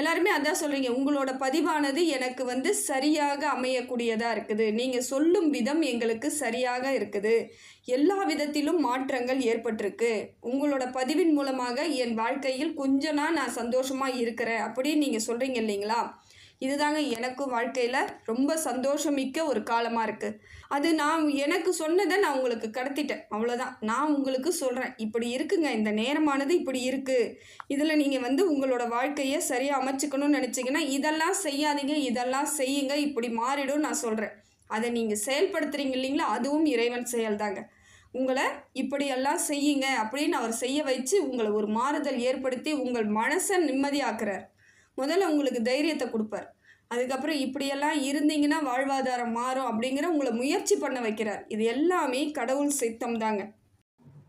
எல்லாருமே அதான் சொல்கிறீங்க உங்களோட பதிவானது எனக்கு வந்து சரியாக அமையக்கூடியதாக இருக்குது. நீங்கள் சொல்லும் விதம் எங்களுக்கு சரியாக இருக்குது. எல்லா விதத்திலும் மாற்றங்கள் ஏற்பட்டிருக்கு. உங்களோட பதிவின் மூலமாக என் வாழ்க்கையில் கொஞ்ச நாள் நான் சந்தோஷமாக இருக்கிறேன் அப்படின்னு நீங்கள் சொல்கிறீங்க இல்லைங்களா? இதுதாங்க எனக்கும் வாழ்க்கையில் ரொம்ப சந்தோஷமிக்க ஒரு காலமாக இருக்குது அது நான் எனக்கு சொன்னதை நான் உங்களுக்கு கடத்திட்டேன். அவ்வளோதான் நான் உங்களுக்கு சொல்கிறேன் இப்படி இருக்குங்க. இந்த நேரமானது இப்படி இருக்குது இதில் நீங்கள் வந்து உங்களோட வாழ்க்கையை சரியாக அமைச்சுக்கணும்னு நினச்சிங்கன்னா இதெல்லாம் செய்யாதீங்க. இதெல்லாம் செய்யுங்க. இப்படி மாறிடும் நான் சொல்கிறேன் அதை நீங்கள் செயல்படுத்துகிறீங்க இல்லைங்களா? அதுவும் இறைவன் செயல்தாங்க. உங்களை இப்படியெல்லாம் செய்யுங்க அப்படின்னு அவர் செய்ய வச்சு உங்களை ஒரு மாறுதல் ஏற்படுத்தி உங்கள் மனசை நிம்மதியாக்குறார். முதல்ல உங்களுக்கு தைரியத்தை கொடுப்பார். அதுக்கப்புறம் இப்படியெல்லாம் இருந்தீங்கன்னா வாழ்வாதாரம் மாறும் அப்படிங்கிற உங்களை முயற்சி பண்ண வைக்கிறார். இது எல்லாமே கடவுள் சித்தம் தாங்க.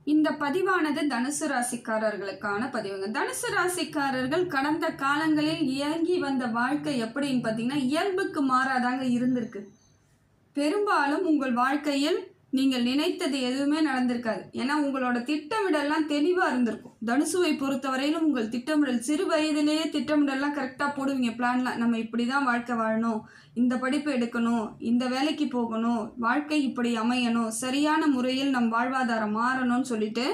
இந்த பதிவானது தனுசு ராசிக்காரர்களுக்கான பதிவுங்க. தனுசு ராசிக்காரர்கள் கடந்த காலங்களில் இயங்கி வந்த வாழ்க்கை எப்படின்னு பார்த்தீங்கன்னா இயல்புக்கு மாறாதாங்க இருந்திருக்கு. பெரும்பாலும் உங்கள் வாழ்க்கையில் நீங்கள் நினைத்தது எதுவுமே நடந்திருக்காது. ஏன்னா உங்களோட திட்டமிடல்லாம் தெளிவாக இருந்திருக்கும். தனுசுவை பொறுத்தவரையிலும் உங்கள் திட்டமிடல் சிறு வயதிலேயே திட்டமிடல்லாம் கரெக்டாக போடுவீங்க. பிளான்லாம் நம்ம இப்படி தான் வாழ்க்கை வாழணும். இந்த படிப்பு எடுக்கணும். இந்த வேலைக்கு போகணும். வாழ்க்கை இப்படி அமையணும். சரியான முறையில் நம் வாழ்வாதாரம் மாறணும்னு சொல்லிட்டு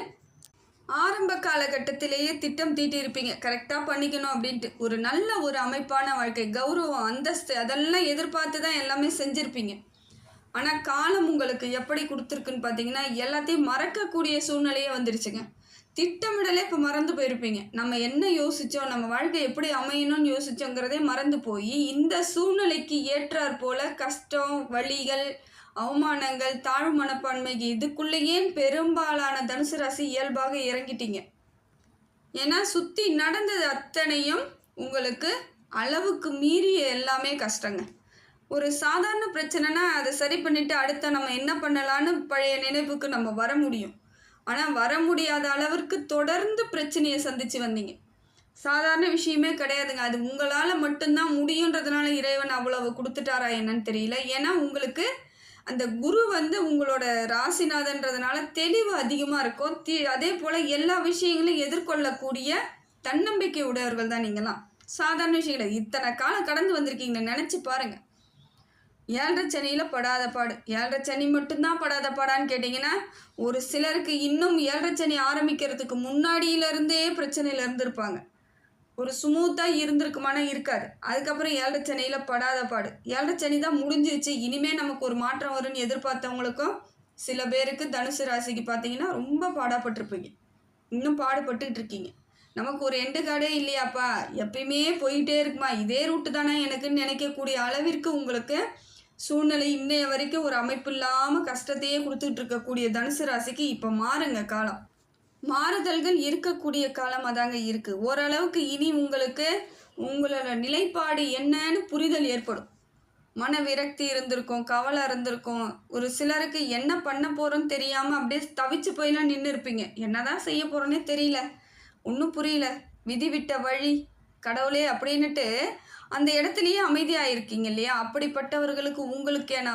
ஆரம்ப காலகட்டத்திலேயே திட்டம் தீட்டியிருப்பீங்க. கரெக்டாக பண்ணிக்கணும் அப்படின்ட்டு. ஒரு நல்ல ஒரு அமைப்பான வாழ்க்கை கௌரவம் அந்தஸ்து அதெல்லாம் எதிர்பார்த்து தான் எல்லாமே செஞ்சுருப்பீங்க. ஆனால் காலம் உங்களுக்கு எப்படி கொடுத்துருக்குன்னு பார்த்தீங்கன்னா எல்லாத்தையும் மறக்கக்கூடிய சூழ்நிலையே வந்துருச்சுங்க. திட்டமிடலே இப்போ மறந்து போயிருப்பீங்க. நம்ம என்ன யோசித்தோம் நம்ம வாழ்க்கை எப்படி அமையணும்னு யோசித்தோங்கிறதே மறந்து போய் இந்த சூழ்நிலைக்கு ஏற்றாற் போல கஷ்டம் வழிகள் அவமானங்கள் தாழ்வு மனப்பான்மை இதுக்குள்ளேயே பெரும்பாலான தனுசு ராசி இயல்பாக இறங்கிட்டீங்க. ஏன்னா சுற்றி நடந்தது அத்தனையும் உங்களுக்கு அளவுக்கு மீறிய எல்லாமே கஷ்டங்க. ஒரு சாதாரண பிரச்சனைனா அதை சரி பண்ணிவிட்டு அடுத்த நம்ம என்ன பண்ணலான்னு பழைய நினைவுக்கு நம்ம வர முடியும். ஆனால் வர முடியாத அளவிற்கு தொடர்ந்து பிரச்சனையை சந்தித்து வந்தீங்க. சாதாரண விஷயமே கிடையாதுங்க. அது உங்களால் மட்டும்தான் முடியுன்றதுனால இறைவன் அவ்வளவு கொடுத்துட்டாரா என்னன்னு தெரியல. ஏன்னா உங்களுக்கு அந்த குரு வந்து உங்களோட ராசிநாதன்றதுனால தெளிவு அதிகமாக இருக்கும். தி அதே போல் எல்லா விஷயங்களையும் எதிர்கொள்ளக்கூடிய தன்னம்பிக்கை உடையவர்கள் தான் நீங்களாம் சாதாரண விஷயங்கள் இத்தனை காலம் கடந்து வந்திருக்கீங்க நினச்சி பாருங்கள் ஏழரை சனியில் படாத பாடு. ஏழரை சனி மட்டும்தான் படாத பாடான்னு கேட்டிங்கன்னா ஒரு சிலருக்கு இன்னும் ஏழரை சனி ஆரம்பிக்கிறதுக்கு முன்னாடியிலேருந்தே பிரச்சனையில் இருந்திருப்பாங்க. ஒரு ஸ்மூத்தாக இருந்திருக்குமானா இருக்காது. அதுக்கப்புறம் ஏழரை சனியில் படாத பாடு. ஏழரை சனி தான் முடிஞ்சிருச்சு. இனிமேல் நமக்கு ஒரு மாற்றம் வரும்னு எதிர்பார்த்தவங்களுக்கும் சில பேருக்கு தனுசு ராசிக்கு பார்த்தீங்கன்னா ரொம்ப பாடாப்பட்டிருப்பீங்க. இன்னும் பாடுபட்டுட்டு இருக்கீங்க நமக்கு ஒரு எண்டு கார்டே இல்லையாப்பா. எப்பயுமே போயிட்டே இருக்குமா. இதே ரூட்டு தானே எனக்குன்னு நினைக்கக்கூடிய அளவிற்கு உங்களுக்கு சூழ்நிலை இன்னைய வரைக்கும் ஒரு அமைப்பு இல்லாமல் கஷ்டத்தையே கொடுத்துட்டு இருக்கக்கூடிய தனுசு ராசிக்கு இப்போ மாறுங்க காலம். மாறுதல்கள் இருக்கக்கூடிய காலம் அதாங்க இருக்குது ஓரளவுக்கு இனி உங்களுக்கு உங்களோட நிலைப்பாடு என்னன்னு புரிதல் ஏற்படும். மன விரக்தி இருந்திருக்கும் கவலை இருந்திருக்கும். ஒரு சிலருக்கு என்ன பண்ண போகிறோன்னு தெரியாமல் அப்படியே தவிச்சு போயெல்லாம் நின்று இருப்பீங்க. என்னதான் செய்ய போகிறோன்னே தெரியல. ஒன்றும் புரியல. விதி விட்ட வழி. கடவுளே அப்படின்னுட்டு அந்த இடத்துலையே அமைதியாக இருக்கீங்க இல்லையா அப்படிப்பட்டவர்களுக்கு உங்களுக்கான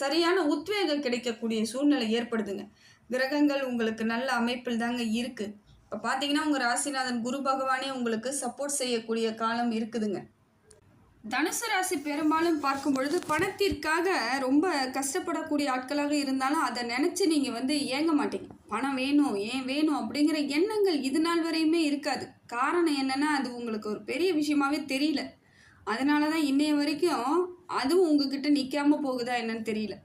சரியான உத்வேகம் கிடைக்கக்கூடிய சூழ்நிலை ஏற்படுதுங்க. கிரகங்கள் உங்களுக்கு நல்ல அமைப்பில் தாங்க இருக்குது இப்போ பார்த்தீங்கன்னா உங்கள் ராசிநாதன் குரு பகவானே உங்களுக்கு சப்போர்ட் செய்யக்கூடிய காலம் இருக்குதுங்க. தனுசு ராசி பெரும்பாலும் பார்க்கும் பொழுது பணத்திற்காக ரொம்ப கஷ்டப்படக்கூடிய ஆட்களாக இருந்தாலும் அதை நினச்சி நீங்கள் வந்து ஏங்க மாட்டீங்க? பணம் வேணும் ஏன் வேணும் அப்படிங்கிற எண்ணங்கள் இது நாள் வரையுமே இருக்காது. காரணம் என்னென்னா அது உங்களுக்கு ஒரு பெரிய விஷயமாவே தெரியல. அதனால தான் இன்றைய வரைக்கும் அதுவும் உங்ககிட்ட நிற்காம போகுதா என்னன்னு தெரியல.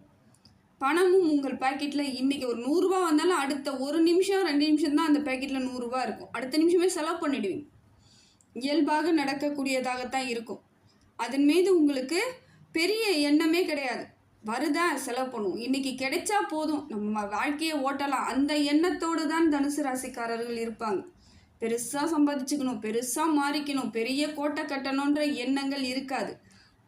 பணமும் உங்கள் பாக்கெட்டில் இன்றைக்கி ஒரு நூறுரூவா வந்தாலும் அடுத்த ஒரு நிமிஷம் ரெண்டு நிமிஷம் தான் அந்த பேக்கெட்டில் நூறுரூவா இருக்கும். அடுத்த நிமிஷமே செலவு பண்ணிடுவீங்க. இயல்பாக நடக்கக்கூடியதாகத்தான் இருக்கும். அதன் மீது உங்களுக்கு பெரிய எண்ணமே கிடையாது. வருதா செலவு பண்ணுவோம் இன்றைக்கி கிடைச்சா போதும். நம்ம வாழ்க்கையை ஓட்டலாம். அந்த எண்ணத்தோடு தான் தனுசு ராசிக்காரர்கள் இருப்பாங்க. பெருசாக சம்பாதிச்சுக்கணும் பெருசாக மாறிக்கணும் பெரிய கோட்டை கட்டணுன்ற எண்ணங்கள் இருக்காது.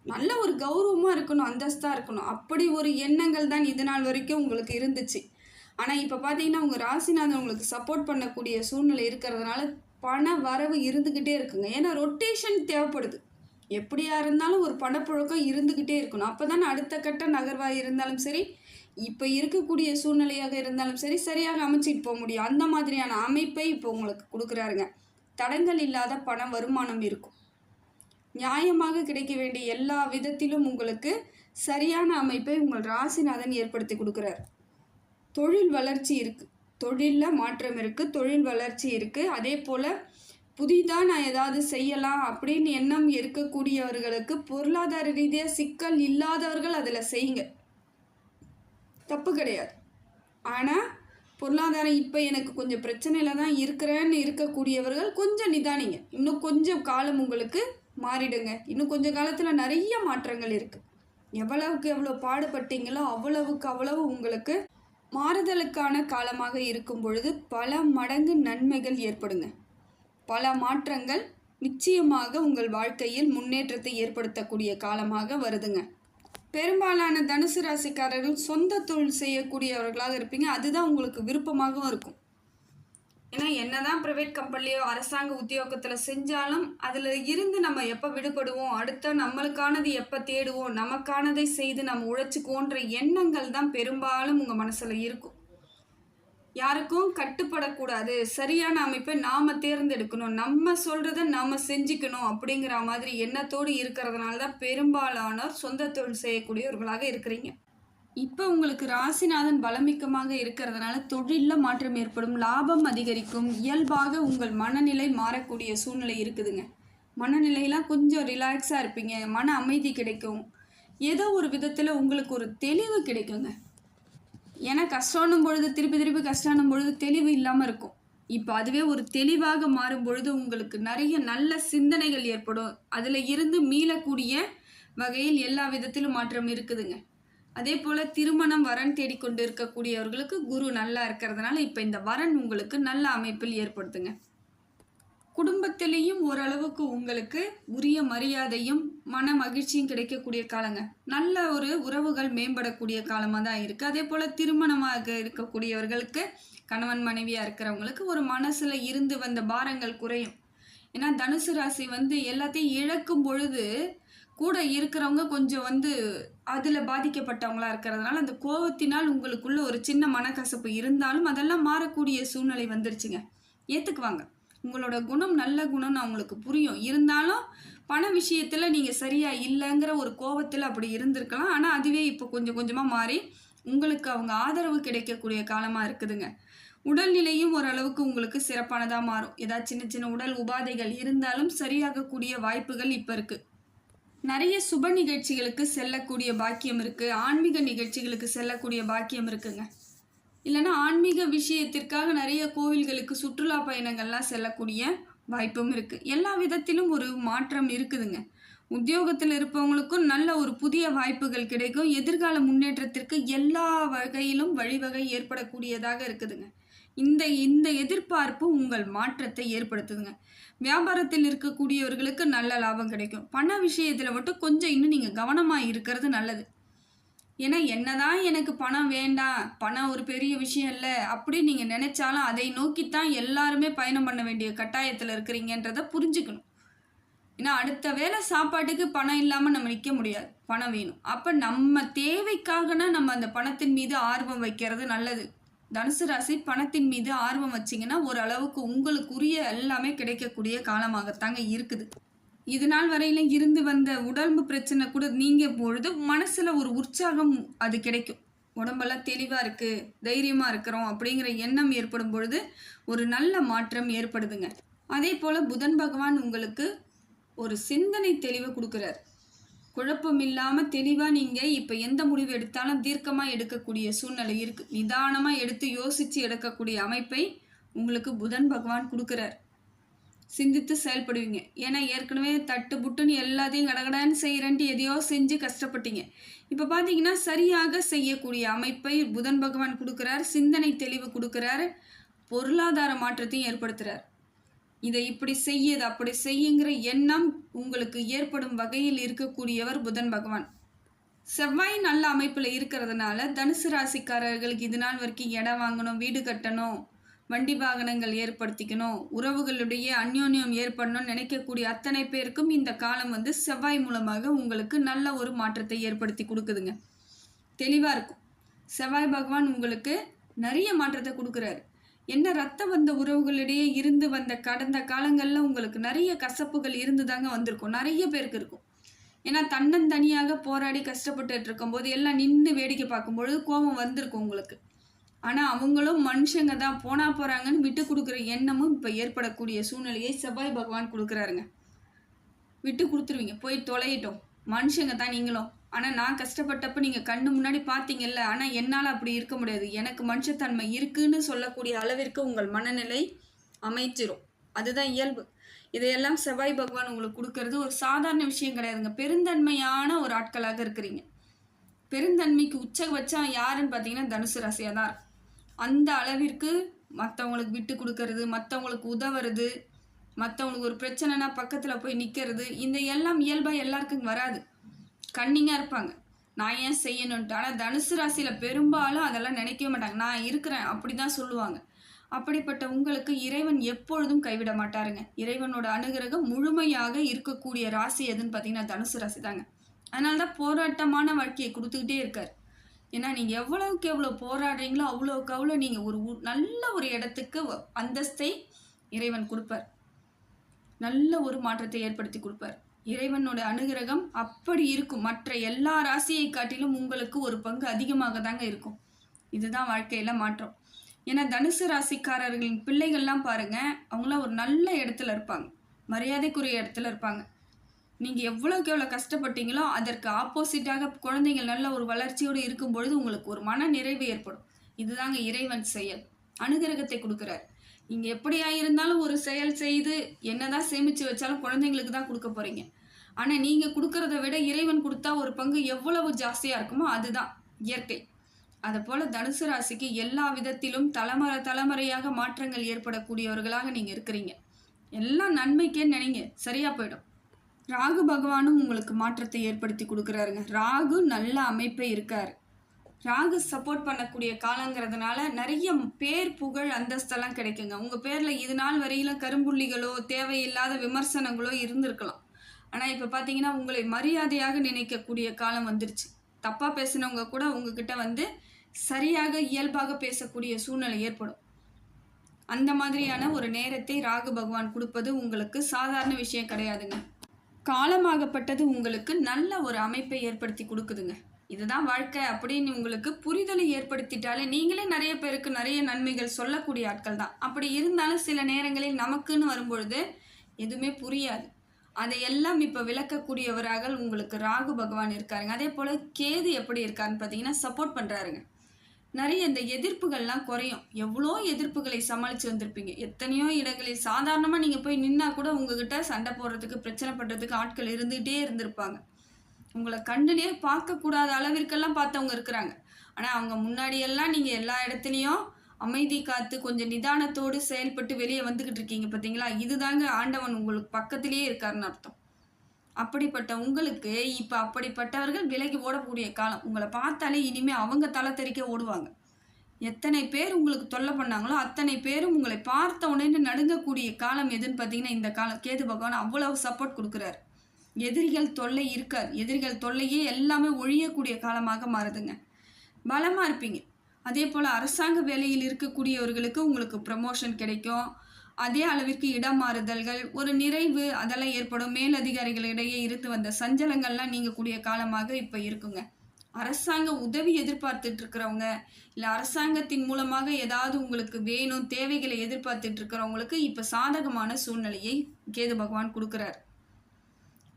நல்ல ஒரு கௌரவமாக இருக்கணும் அந்தஸ்தாக இருக்கணும். அப்படி ஒரு எண்ணங்கள் தான் இது நாள் வரைக்கும் உங்களுக்கு இருந்துச்சு. ஆனால் இப்போ பார்த்தீங்கன்னா உங்கள் ராசிநாதன் உங்களுக்கு சப்போர்ட் பண்ணக்கூடிய சூழ்நிலை இருக்கிறதுனால பண வரவு இருந்துக்கிட்டே இருக்குங்க. ஏன்னா ரொட்டேஷன் தேவைப்படுது. எப்படியா இருந்தாலும் ஒரு பணப்புழக்கம் இருந்துக்கிட்டே இருக்கணும். அப்போ தானே அடுத்த கட்ட நகர்வாக இருந்தாலும் சரி இப்போ இருக்கக்கூடிய சூழ்நிலையாக இருந்தாலும் சரி சரியாக அமைச்சிட்டு போக முடியும். அந்த மாதிரியான அமைப்பை இப்போ உங்களுக்கு கொடுக்குறாருங்க. தடங்கள் இல்லாத பண வருமானம் இருக்கும். நியாயமாக கிடைக்க வேண்டிய எல்லா விதத்திலும் உங்களுக்கு சரியான அமைப்பை உங்கள் ராசிநாதன் ஏற்படுத்தி கொடுக்குறார். தொழில் வளர்ச்சி இருக்குது தொழிலில் மாற்றம் இருக்குது தொழில் வளர்ச்சி இருக்குது அதே போல் புதிதாக நான் ஏதாவது செய்யலாம் அப்படின்னு எண்ணம் இருக்கக்கூடியவர்களுக்கு பொருளாதார ரீதியாக சிக்கல் இல்லாதவர்கள் அதில் செய்யுங்க. தப்பு கிடையாது. ஆனால் பொருளாதாரம் இப்போ எனக்கு கொஞ்சம் பிரச்சனையில் தான் இருக்கிறேன்னு இருக்கக்கூடியவர்கள் கொஞ்சம் நிதானிங்க. இன்னும் கொஞ்சம் காலம் உங்களுக்கு மாறிடுங்க. இன்னும் கொஞ்சம் காலத்தில் நிறைய மாற்றங்கள் இருக்குது எவ்வளவுக்கு எவ்வளோ பாடுபட்டீங்களோ அவ்வளவுக்கு அவ்வளவு உங்களுக்கு மாறுதலுக்கான காலமாக இருக்கும் பொழுது பல மடங்கு நன்மைகள் ஏற்படுங்க. பல மாற்றங்கள் நிச்சயமாக உங்கள் வாழ்க்கையில் முன்னேற்றத்தை ஏற்படுத்தக்கூடிய காலமாக வருதுங்க. பெரும்பாலான தனுசு ராசிக்காரர்கள் சொந்த தொழில் செய்யக்கூடியவர்களாக இருப்பீங்க. அதுதான் உங்களுக்கு விருப்பமாகவும் இருக்கும். ஏன்னா என்னதான் ப்ரைவேட் கம்பெனிலையோ அரசாங்க உத்தியோகத்தில் செஞ்சாலும் அதில் இருந்து நம்ம எப்போ விடுபடுவோம் அடுத்த நம்மளுக்கானது எப்போ தேடுவோம் நமக்கானதை செய்து நம்ம உழைச்சிக்குவோன்ற எண்ணங்கள் தான் பெரும்பாலும் உங்கள் மனசில் இருக்கும். யாருக்கும் கட்டுப்படக்கூடாது. சரியான அமைப்பை நாம் தேர்ந்தெடுக்கணும். நம்ம சொல்கிறத நாம் செஞ்சுக்கணும் அப்படிங்கிற மாதிரி எண்ணத்தோடு இருக்கிறதுனால தான் பெரும்பாலானோர் சொந்த தொழில் செய்யக்கூடியவர்களாக இருக்கிறீங்க. இப்போ உங்களுக்கு ராசிநாதன் பலமிக்கமாக இருக்கிறதுனால தொழிலில் மாற்றம் ஏற்படும் லாபம் அதிகரிக்கும் இயல்பாக உங்கள் மனநிலை மாறக்கூடிய சூழ்நிலை இருக்குதுங்க. மனநிலையெல்லாம் கொஞ்சம் ரிலாக்ஸாக இருப்பீங்க. மன அமைதி கிடைக்கும். ஏதோ ஒரு விதத்தில் உங்களுக்கு ஒரு தெளிவு கிடைக்குங்க. ஏன்னா கஷ்டம்னும் பொழுது திருப்பி திருப்பி கஷ்டம்னும் பொழுது தெளிவு இல்லாமல் இருக்கும். இப்போ அதுவே ஒரு தெளிவாக மாறும் பொழுது உங்களுக்கு நிறைய நல்ல சிந்தனைகள் ஏற்படும். அதில் இருந்து மீளக்கூடிய வகையில் எல்லா விதத்திலும் மாற்றம் இருக்குதுங்க. அதே போல் திருமணம் வரன் தேடிக்கொண்டு இருக்கக்கூடியவர்களுக்கு குரு நல்லா இருக்கிறதுனால இப்போ இந்த வரன் உங்களுக்கு நல்ல அமைப்பில் ஏற்படுத்துங்க. குடும்பத்திலையும் ஓரளவுக்கு உங்களுக்கு உரிய மரியாதையும் மன மகிழ்ச்சியும் கிடைக்கக்கூடிய காலங்க. நல்ல ஒரு உறவுகள் மேம்படக்கூடிய காலமாக தான் இருக்குது அதே போல் திருமணமாக இருக்கக்கூடியவர்களுக்கு கணவன் மனைவியாக இருக்கிறவங்களுக்கு ஒரு மனசில் இருந்து வந்த பாரங்கள் குறையும். ஏன்னா தனுசு ராசி வந்து எல்லாத்தையும் இழக்கும் பொழுது கூட இருக்கிறவங்க கொஞ்சம் வந்து அதில் பாதிக்கப்பட்டவங்களா இருக்கிறதுனால அந்த கோபத்தினால் உங்களுக்குள்ள ஒரு சின்ன மனக்கசப்பு இருந்தாலும் அதெல்லாம் மாறக்கூடிய சூழ்நிலை வந்துருச்சுங்க. ஏற்றுக்குவாங்க உங்களோட குணம் நல்ல குணம்னு அவங்களுக்கு புரியும். இருந்தாலும் பண விஷயத்தில் நீங்கள் சரியாக இல்லைங்கிற ஒரு கோபத்தில் அப்படி இருந்திருக்கலாம். ஆனால் அதுவே இப்போ கொஞ்சம் கொஞ்சமாக மாறி உங்களுக்கு அவங்க ஆதரவு கிடைக்கக்கூடிய காலமாக இருக்குதுங்க. உடல்நிலையும் ஓரளவுக்கு உங்களுக்கு சிறப்பானதாக மாறும். ஏதாவது சின்ன சின்ன உடல் உபாதைகள் இருந்தாலும் சரியாகக்கூடிய வாய்ப்புகள் இப்போ இருக்குது நிறைய சுப நிகழ்ச்சிகளுக்கு செல்லக்கூடிய பாக்கியம் இருக்குது ஆன்மீக நிகழ்ச்சிகளுக்கு செல்லக்கூடிய பாக்கியம் இருக்குங்க. இல்லைன்னா ஆன்மீக விஷயத்திற்காக நிறைய கோவில்களுக்கு சுற்றுலா பயணங்கள்லாம் செல்லக்கூடிய வாய்ப்பும் இருக்குது எல்லா விதத்திலும் ஒரு மாற்றம் இருக்குதுங்க. உத்தியோகத்தில் இருப்பவங்களுக்கும் நல்ல ஒரு புதிய வாய்ப்புகள் கிடைக்கும். எதிர்கால முன்னேற்றத்திற்கு எல்லா வகையிலும் வழிவகை ஏற்படக்கூடியதாக இருக்குதுங்க. இந்த இந்த எதிர்பார்ப்பு உங்கள் மாற்றத்தை ஏற்படுத்துதுங்க. வியாபாரத்தில் இருக்கக்கூடியவர்களுக்கு நல்ல லாபம் கிடைக்கும். பண விஷயத்தில் மட்டும் கொஞ்சம் இன்னும் நீங்கள் கவனமாக இருக்கிறது நல்லது. ஏன்னா என்னதான் எனக்கு பணம் வேண்டாம் பணம் ஒரு பெரிய விஷயம் இல்லை அப்படி நீங்கள் நினைச்சாலும் அதை நோக்கித்தான் எல்லாருமே பயணம் பண்ண வேண்டிய கட்டாயத்தில் இருக்கிறீங்கன்றத புரிஞ்சுக்கணும். ஏன்னா அடுத்த வேளை சாப்பாட்டுக்கு பணம் இல்லாமல் நம்ம நிற்க முடியாது. பணம் வேணும். அப்போ நம்ம தேவைக்காகனா நம்ம அந்த பணத்தின் மீது ஆர்வம் வைக்கிறது நல்லது. தனுசு ராசி பணத்தின் மீது ஆர்வம் வச்சிங்கன்னா ஓரளவுக்கு உங்களுக்குரிய எல்லாமே கிடைக்கக்கூடிய காலமாகத்தாங்க இருக்குது. இது நாள் வரையில இருந்து வந்த உடம்பு பிரச்சனை கூட நீங்க பொழுது மனசுல ஒரு உற்சாகம் அது கிடைக்கும். உடம்பெல்லாம் தெளிவா இருக்கு தைரியமா இருக்கிறோம் அப்படிங்கிற எண்ணம் ஏற்படும் பொழுது ஒரு நல்ல மாற்றம் ஏற்படுதுங்க. அதே போல் புதன் பகவான் உங்களுக்கு ஒரு சிந்தனை தெளிவை கொடுக்குறார். குழப்பம் இல்லாமல் தெளிவாக நீங்கள் இப்போ எந்த முடிவு எடுத்தாலும் தீர்க்கமாக எடுக்கக்கூடிய சூழ்நிலை இருக்குது நிதானமாக எடுத்து யோசித்து எடுக்கக்கூடிய அமைப்பை உங்களுக்கு புதன் பகவான் கொடுக்குறார். சிந்தித்து செயல்படுவீங்க. ஏன்னா ஏற்கனவே தட்டு புட்டுன்னு எல்லாத்தையும் கடகடான்னு செய்கிறேன்ட்டு எதையோ செஞ்சு கஷ்டப்பட்டீங்க. இப்போ பார்த்தீங்கன்னா சரியாக செய்யக்கூடிய அமைப்பை புதன் பகவான் கொடுக்குறார் சிந்தனை தெளிவு கொடுக்குறாரு பொருளாதார மாற்றத்தையும் ஏற்படுத்துகிறார் இதை இப்படி செய்யது அப்படி செய்யுங்கிற எண்ணம் உங்களுக்கு ஏற்படும் வகையில் இருக்கக்கூடியவர் புதன் பகவான். செவ்வாய் நல்ல அமைப்பில் இருக்கிறதுனால தனுசு ராசிக்காரர்களுக்கு இது நாள் வரைக்கும் இடம் வாங்கணும் வீடு கட்டணும் வண்டி வாகனங்கள் ஏற்படுத்திக்கணும் உறவுகளுடைய அந்யோன்யம் ஏற்படணும்னு நினைக்கக்கூடிய அத்தனை பேருக்கும் இந்த காலம் வந்து செவ்வாய் மூலமாக உங்களுக்கு நல்ல ஒரு மாற்றத்தை ஏற்படுத்தி கொடுக்குதுங்க. தெளிவாக இருக்கும். செவ்வாய் பகவான் உங்களுக்கு நிறைய மாற்றத்தை கொடுக்குறாரு. என்ன ரத்தம் வந்த உறவுகளிடையே இருந்து வந்த கடந்த காலங்களில் உங்களுக்கு நிறைய கசப்புகள் இருந்து தாங்க வந்திருக்கும். நிறைய பேருக்கு இருக்கும். ஏன்னா தன்னந்தனியாக போராடி கஷ்டப்பட்டு இருக்கும்போது எல்லாம் நின்று வேடிக்கை பார்க்கும்பொழுது கோபம் வந்திருக்கும் உங்களுக்கு. ஆனால் அவங்களும் மனுஷங்க தான். போனா போகிறாங்கன்னு விட்டு கொடுக்குற எண்ணமும் இப்போ ஏற்படக்கூடிய சூழ்நிலையை செவ்வாய் பகவான் கொடுக்குறாருங்க. விட்டு கொடுத்துருவீங்க. போய் தொலையிட்டோம். மனுஷங்க தான் நீங்களும். ஆனால் நான் கஷ்டப்பட்டப்ப நீங்கள் கண்ணு முன்னாடி பார்த்தீங்கல்ல ஆனால் என்னால் அப்படி இருக்க முடியாது. எனக்கு மனுஷத்தன்மை இருக்குன்னு சொல்லக்கூடிய அளவிற்கு உங்கள் மனநிலை அமைச்சிரும் அதுதான் இயல்பு. இதையெல்லாம் செவ்வாய் பகவான் உங்களுக்கு கொடுக்கறது ஒரு சாதாரண விஷயம் கிடையாதுங்க. பெருந்தன்மையான ஒரு ஆட்களாக இருக்கிறீங்க. பெருந்தன்மைக்கு உச்சபட்சம் யாருன்னு பார்த்தீங்கன்னா தனுசு ராசியாக தான் இருக்கும். அந்த அளவிற்கு மற்றவங்களுக்கு விட்டு கொடுக்கறது மற்றவங்களுக்கு உதவுறது மற்றவங்களுக்கு ஒரு பிரச்சனைனா பக்கத்தில் போய் நிற்கிறது இந்த எல்லாம் இயல்பாக எல்லாருக்கும் வராது. கன்னிங்காக இருப்பாங்க. நான் ஏன் செய்யணுன்ட்டு ஆனால் தனுசு ராசியில் பெரும்பாலும் அதெல்லாம் நினைக்கவே மாட்டாங்க. நான் இருக்கிறேன் அப்படி தான் சொல்லுவாங்க. அப்படிப்பட்ட உங்களுக்கு இறைவன் எப்பொழுதும் கைவிட மாட்டாருங்க. இறைவனோட அனுகிரகம் முழுமையாக இருக்கக்கூடிய ராசி எதுன்னு பார்த்தீங்கன்னா தனுசு ராசி தாங்க அதனால தான் போராட்டமான வாழ்க்கையை கொடுத்துக்கிட்டே இருக்கார். ஏன்னா நீங்கள் எவ்வளோவுக்கு எவ்வளோ போராடுறீங்களோ அவ்வளோக்கு அவ்வளோ நீங்கள் ஒரு உ- நல்ல ஒரு இடத்துக்கு அந்தஸ்தை இறைவன் கொடுப்பார். நல்ல ஒரு மாற்றத்தை ஏற்படுத்தி கொடுப்பார். இறைவனோட அனுகிரகம் அப்படி இருக்கும். மற்ற எல்லா ராசியை காட்டிலும் உங்களுக்கு ஒரு பங்கு அதிகமாக தாங்க இருக்கும். இதுதான் வாழ்க்கையில் மாற்றம். ஏன்னா தனுசு ராசிக்காரர்களின் பிள்ளைகள்லாம் பாருங்கள் அவங்களாம் ஒரு நல்ல இடத்துல இருப்பாங்க. மரியாதைக்குரிய இடத்துல இருப்பாங்க. நீங்கள் எவ்வளோக்கு எவ்வளோ கஷ்டப்பட்டீங்களோ அதற்கு ஆப்போசிட்டாக குழந்தைகள் நல்ல ஒரு வளர்ச்சியோடு இருக்கும் பொழுது உங்களுக்கு ஒரு மன நிறைவு ஏற்படும். இதுதாங்க இறைவன் செயல். அனுகிரகத்தை கொடுக்குறார். இங்கே எப்படியா இருந்தாலும் ஒரு செயல் செய்து என்னதான் சேமித்து வச்சாலும் குழந்தைங்களுக்கு தான் கொடுக்க போகிறீங்க ஆனால் நீங்கள் கொடுக்கறத விட இறைவன் கொடுத்தா ஒரு பங்கு எவ்வளவு ஜாஸ்தியாக இருக்குமோ அதுதான் இயற்கை. அதை போல் தனுசு ராசிக்கு எல்லா விதத்திலும் தலைமுறை தலைமுறையாக மாற்றங்கள் ஏற்படக்கூடியவர்களாக நீங்கள் இருக்கிறீங்க. எல்லாம் நன்மைக்கே நினைங்க. சரியாக போயிடும். ராகு பகவானும் உங்களுக்கு மாற்றத்தை ஏற்படுத்தி கொடுக்குறாருங்க. ராகு நல்ல அமைப்பை இருக்கார். ராகு சப்போர்ட் பண்ணக்கூடிய காலங்கிறதுனால நிறைய பேர் புகழ் அந்தஸ்தெல்லாம் கிடைக்குங்க. உங்கள் பேரில் இது நாள் வரையிலும் கரும்புள்ளிகளோ தேவையில்லாத விமர்சனங்களோ இருந்திருக்கலாம். ஆனால் இப்போ பார்த்தீங்கன்னா உங்களை மரியாதையாக நினைக்கக்கூடிய காலம் வந்துருச்சு. தப்பாக பேசினவங்க கூட உங்ககிட்ட வந்து சரியாக இயல்பாக பேசக்கூடிய சூழ்நிலை ஏற்படும். அந்த மாதிரியான ஒரு நேரத்தை ராகு பகவான் கொடுப்பது உங்களுக்கு சாதாரண விஷயம் கிடையாதுங்க. காலமாகப்பட்டது உங்களுக்கு நல்ல ஒரு அமைப்பை ஏற்படுத்தி கொடுக்குதுங்க. இதுதான் வாழ்க்கை அப்படின்னு உங்களுக்கு புரிதலை ஏற்படுத்திட்டாலே நீங்களே நிறைய பேருக்கு நிறைய நன்மைகள் சொல்லக்கூடிய ஆட்கள் தான். அப்படி இருந்தாலும் சில நேரங்களில் நமக்குன்னு வரும்பொழுது எதுவுமே புரியாது. அதையெல்லாம் இப்போ விளக்கக்கூடியவராக உங்களுக்கு ராகு பகவான் இருக்காருங்க. அதே போல் கேது எப்படி இருக்காருன்னு பார்த்தீங்கன்னா சப்போர்ட் பண்ணுறாருங்க நிறைய இந்த எதிர்ப்புகள்லாம் குறையும். எவ்வளோ எதிர்ப்புகளை சமாளித்து வந்திருப்பீங்க. எத்தனையோ இடங்களில் சாதாரணமாக நீங்கள் போய் நின்னா கூட உங்ககிட்ட சண்டை போடுறதுக்கு பிரச்சனை பண்ணுறதுக்கு ஆட்கள் இருந்துகிட்டே இருந்திருப்பாங்க. உங்களை கண்டுனே பார்க்கக்கூடாத அளவிற்கெல்லாம் பார்த்தவங்க இருக்கிறாங்க. ஆனால் அவங்க முன்னாடியெல்லாம் நீங்கள் எல்லா இடத்துலையும் அமைதி காத்து கொஞ்சம் நிதானத்தோடு செயல்பட்டு வெளியே வந்துக்கிட்டு இருக்கீங்க பார்த்தீங்களா இதுதாங்க ஆண்டவன் உங்களுக்கு பக்கத்திலேயே இருக்காருன்னு அர்த்தம். அப்படிப்பட்ட உங்களுக்கு இப்போ அப்படிப்பட்டவர்கள் விலகி ஓடக்கூடிய காலம். உங்களை பார்த்தாலே இனிமேல் அவங்க தலை தெறிக்க ஓடுவாங்க. எத்தனை பேர் உங்களுக்கு தொல்லை பண்ணாங்களோ அத்தனை பேரும் உங்களை பார்த்த உடனே நடுங்கக்கூடிய காலம் எதுன்னு பார்த்தீங்கன்னா இந்த காலம். கேது பகவான் அவ்வளவு சப்போர்ட் கொடுக்குறாரு. எதிரிகள் தொல்லை இருக்காது. எதிரிகள் தொல்லையே எல்லாமே ஒழியக்கூடிய காலமாக மாறுதுங்க. பலமாக இருப்பீங்க. அதே போல் அரசாங்க வேலையில் இருக்கக்கூடியவர்களுக்கு உங்களுக்கு ப்ரமோஷன் கிடைக்கும். அதே அளவிற்கு இடம் மாறுதல்கள் ஒரு நிறைவு அதெல்லாம் ஏற்படும். மேலதிகாரிகளிடையே இருந்து வந்த சஞ்சலங்கள்லாம் நீங்கக்கூடிய காலமாக இப்போ இருக்குங்க. அரசாங்க உதவி எதிர்பார்த்துட்டு இருக்கிறவங்க இல்லை அரசாங்கத்தின் மூலமாக ஏதாவது உங்களுக்கு வேணும் தேவைகளை எதிர்பார்த்துட்டு இருக்கிறவங்களுக்கு இப்போ சாதகமான சூழ்நிலையை கேது பகவான் கொடுக்குறார்.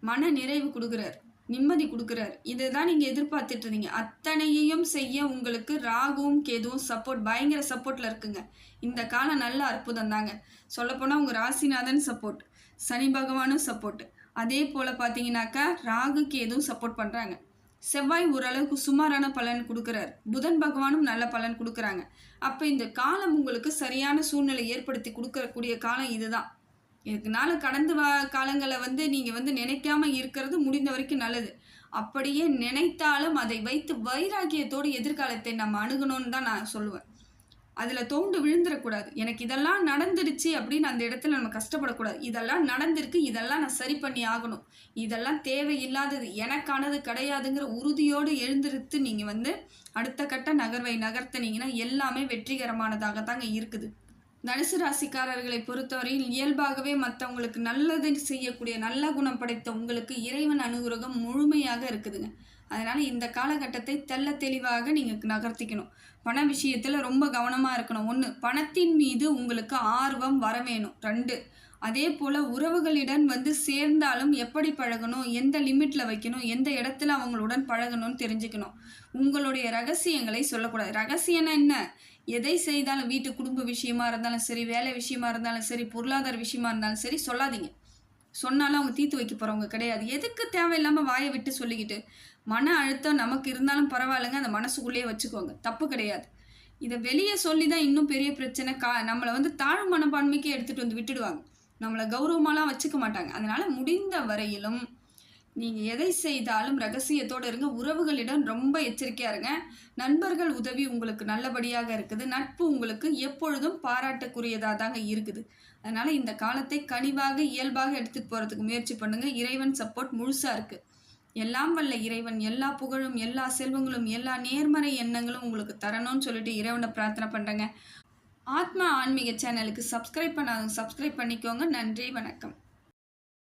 மன நிறைவு கொடுக்குறார். நிம்மதி கொடுக்குறார். இதுதான் நீங்கள் எதிர்பார்த்துட்டு இருந்தீங்க. அத்தனையையும் செய்ய உங்களுக்கு ராகுவும் கேதுவும் சப்போர்ட் பயங்கர சப்போர்ட்டில் இருக்குங்க. இந்த காலம் நல்ல அற்புதம் தாங்க. சொல்லப்போனால் உங்கள் ராசிநாதன் சப்போர்ட் சனி பகவானும் சப்போர்ட் அதே போல் பார்த்தீங்கன்னாக்கா ராகு கேதுவும் சப்போர்ட் பண்ணுறாங்க செவ்வாய் ஓரளவுக்கு சுமாரான பலன் கொடுக்குறாரு. புதன் பகவானும் நல்ல பலன் கொடுக்குறாங்க. அப்போ இந்த காலம் உங்களுக்கு சரியான சூழ்நிலை ஏற்படுத்தி கொடுக்கக்கூடிய காலம் இதுதான். இதனால கடந்த வா காலங்களை வந்து நீங்கள் வந்து நினைக்காம இருக்கிறது முடிந்த வரைக்கும் நல்லது. அப்படியே நினைத்தாலும் அதை வைத்து வைராக்கியத்தோடு எதிர்காலத்தை நம்ம அணுகணும்னு தான் நான் சொல்லுவேன். அதில் தோண்டு விழுந்துடக்கூடாது எனக்கு இதெல்லாம் நடந்துடுச்சு அப்படின்னு அந்த இடத்துல நம்ம கஷ்டப்படக்கூடாது. இதெல்லாம் நடந்திருக்கு இதெல்லாம் நான் சரி பண்ணி ஆகணும். இதெல்லாம் தேவையில்லாதது எனக்கானது கிடையாதுங்கிற உறுதியோடு எழுந்திருத்து நீங்கள் வந்து அடுத்த கட்ட நகர்வை நகர்த்தினீங்கன்னா எல்லாமே வெற்றிகரமானதாக தாங்க இருக்குது. தனுசு ராசிக்காரர்களை பொறுத்தவரையில் இயல்பாகவே மற்றவங்களுக்கு நல்லது செய்யக்கூடிய நல்ல குணம் படைத்த உங்களுக்கு இறைவன் அனுகிரகம் முழுமையாக இருக்குதுங்க. அதனால் இந்த காலகட்டத்தை தெல்ல தெளிவாக நீங்கள் நகர்த்திக்கணும். பண விஷயத்தில் ரொம்ப கவனமாக இருக்கணும். ஒன்று பணத்தின் மீது உங்களுக்கு ஆர்வம் வர வேணும் ரெண்டு அதே போல் உறவுகளிடம் வந்து சேர்ந்தாலும் எப்படி பழகணும் எந்த லிமிட்டில் வைக்கணும் எந்த இடத்துல அவங்களுடன் பழகணும்னு தெரிஞ்சுக்கணும். உங்களுடைய ரகசியங்களை சொல்லக்கூடாது. ரகசியம்னா என்ன? எதை செய்தாலும் வீட்டு குடும்ப விஷயமா இருந்தாலும் சரி வேலை விஷயமா இருந்தாலும் சரி பொருளாதார விஷயமா இருந்தாலும் சரி சொல்லாதீங்க. சொன்னாலும் அவங்க தீர்த்து வைக்க போகிறவங்க கிடையாது. எதுக்கு தேவையில்லாமல் வாயை விட்டு சொல்லிக்கிட்டு மன அழுத்தம் நமக்கு இருந்தாலும் பரவாயில்லைங்க அந்த மனசுக்குள்ளேயே வச்சுக்கோங்க. தப்பு கிடையாது. இதை வெளியே சொல்லி தான் இன்னும் பெரிய பிரச்சனை. கா நம்மளை வந்து தாழ்வு மனப்பான்மைக்கு எடுத்துகிட்டு வந்து விட்டுடுவாங்க. நம்மளை கௌரவமாலாம் வச்சுக்க மாட்டாங்க. அதனால் முடிந்த வரையிலும் நீங்கள் எதை செய்தாலும் ரகசியத்தோடு இருங்க. உறவுகளிடம் ரொம்ப எச்சரிக்கையாக இருங்க. நண்பர்கள் உதவி உங்களுக்கு நல்லபடியாக இருக்குது. நட்பு உங்களுக்கு எப்பொழுதும் பாராட்டக்குரியதாக தாங்க இருக்குது. அதனால் இந்த காலத்தை கனிவாக இயல்பாக எடுத்துகிட்டு போகிறதுக்கு முயற்சி பண்ணுங்கள் இறைவன் சப்போர்ட் முழுசாக இருக்குது எல்லாம் வல்ல இறைவன் எல்லா புகழும் எல்லா செல்வங்களும் எல்லா நேர்மறை எண்ணங்களும் உங்களுக்கு தரணும்னு சொல்லிட்டு இறைவனை பிரார்த்தனை பண்ணுறேங்க ஆத்மா ஆன்மீக சேனலுக்கு சப்ஸ்கிரைப் பண்ணாதவங்க சப்ஸ்கிரைப் பண்ணிக்கோங்க. நன்றி வணக்கம்.